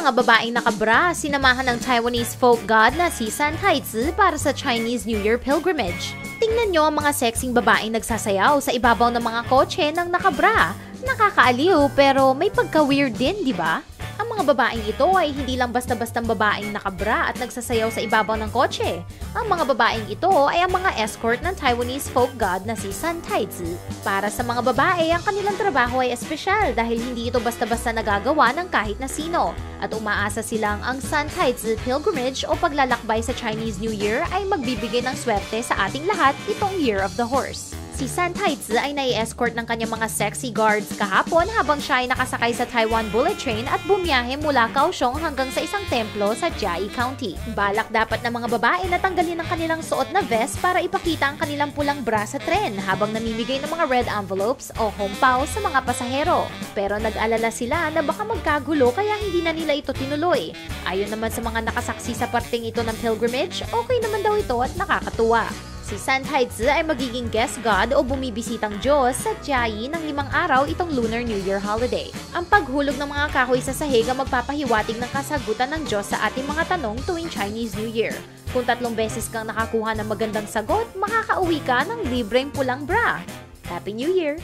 mga babaeng nakabra, sinamahan ng Taiwanese folk god na si San Haizi para sa Chinese New Year pilgrimage. Tingnan nyo ang mga sexing babaeng nagsasayaw sa ibabaw ng mga kotse ng nakabra. Nakakaaliw pero may pagka-weird din, di ba? Mga babaeng ito ay hindi lang basta-bastang babaeng nakabra at nagsasayaw sa ibabaw ng kotse. Ang mga babaeng ito ay ang mga escort ng Taiwanese folk god na si San Taizi. Para sa mga babae, ang kanilang trabaho ay espesyal dahil hindi ito basta-basta nagagawa ng kahit na sino. At umaasa silang ang San Taizi Pilgrimage o paglalakbay sa Chinese New Year ay magbibigay ng swerte sa ating lahat itong Year of the Horse. Si San Taizi ay nai-escort ng kanyang mga sexy guards kahapon habang siya ay nakasakay sa Taiwan Bullet Train at bumiyahe mula Kaohsiung hanggang sa isang templo sa Jiai County. Balak dapat ng mga babae na tanggalin ang kanilang suot na vest para ipakita ang kanilang pulang bra sa tren habang namimigay ng mga red envelopes o hompao sa mga pasahero. Pero nag-alala sila na baka magkagulo kaya hindi na nila ito tinuloy. Ayon naman sa mga nakasaksi sa parting ito ng pilgrimage, okay naman daw ito at nakakatuwa. Si San Haizi ay magiging guest god o bumibisitang Diyos sa Jiayi ng limang araw itong Lunar New Year holiday. Ang paghulog ng mga kahoy sa sahig ang magpapahiwatig ng kasagutan ng Diyos sa ating mga tanong tuwing Chinese New Year. Kung tatlong beses kang nakakuha ng magandang sagot, makakauwi ka ng libreng pulang bra. Happy New Year!